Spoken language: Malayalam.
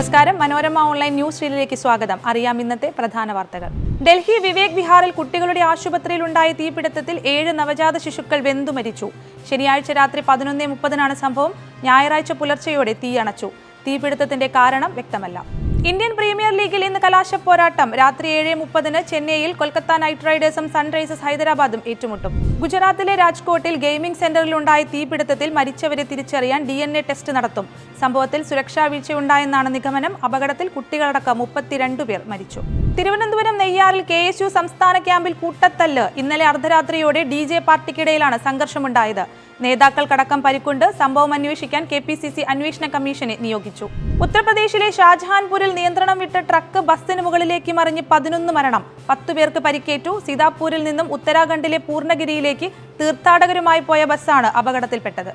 നമസ്കാരം. മനോരമ ഓൺലൈൻ ന്യൂസ് റീലിലേക്ക് സ്വാഗതം. അറിയാം ഇന്നത്തെ പ്രധാന വാർത്തകൾ. ഡൽഹി വിവേക് വിഹാറിൽ കുട്ടികളുടെ ആശുപത്രിയിലുണ്ടായ തീപിടുത്തത്തിൽ ഏഴ് നവജാത ശിശുക്കൾ വെന്തു മരിച്ചു. ശനിയാഴ്ച രാത്രി പതിനൊന്നേ മുപ്പതിനാണ് സംഭവം. ഞായറാഴ്ച പുലർച്ചെയോടെ തീയണച്ചു തീപിടുത്തത്തിന്റെ കാരണം വ്യക്തമല്ല. ഇന്ത്യൻ പ്രീമിയർ ലീഗിൽ ഇന്ന് കലാശ പോരാട്ടം. രാത്രി ഏഴ് മുപ്പതിന് ചെന്നൈയിൽ കൊൽക്കത്ത നൈറ്റ് റൈഡേഴ്സും സൺറൈസേഴ്സ് ഹൈദരാബാദും ഏറ്റുമുട്ടും. ഗുജറാത്തിലെ രാജ്കോട്ടിൽ ഗെയിമിംഗ് സെന്ററിലുണ്ടായ തീപിടുത്തത്തിൽ മരിച്ചവരെ തിരിച്ചറിയാൻ ഡി ടെസ്റ്റ് നടത്തും. സംഭവത്തിൽ സുരക്ഷാ വീഴ്ചയുണ്ടായെന്നാണ് നിഗമനം. അപകടത്തിൽ കുട്ടികളടക്കം മുപ്പത്തിരണ്ട് പേർ മരിച്ചു. തിരുവനന്തപുരം നെയ്യാറിൽ കെ എസ് യു സംസ്ഥാന ക്യാമ്പിൽ കൂട്ടത്തല്ല്. ഇന്നലെ അർദ്ധരാത്രിയോടെ ഡി ജെ പാർട്ടിക്കിടയിലാണ് സംഘർഷമുണ്ടായത്. നേതാക്കൾക്കടക്കം പരിക്കുണ്ട്. സംഭവം അന്വേഷിക്കാൻ കെ പി സി സി അന്വേഷണ കമ്മീഷനെ നിയോഗിച്ചു. ഉത്തർപ്രദേശിലെ ഷാജഹാൻപൂരിൽ നിയന്ത്രണം വിട്ട ട്രക്ക് ബസ്സിന് മുകളിലേക്ക് മറിഞ്ഞ് പതിനൊന്ന് മരണം. പത്തു പേർക്ക് പരിക്കേറ്റു. സീതാപൂരിൽ നിന്നും ഉത്തരാഖണ്ഡിലെ പൂർണഗിരിയിലേക്ക് തീർത്ഥാടകരുമായി പോയ ബസ്സാണ് അപകടത്തിൽപ്പെട്ടത്.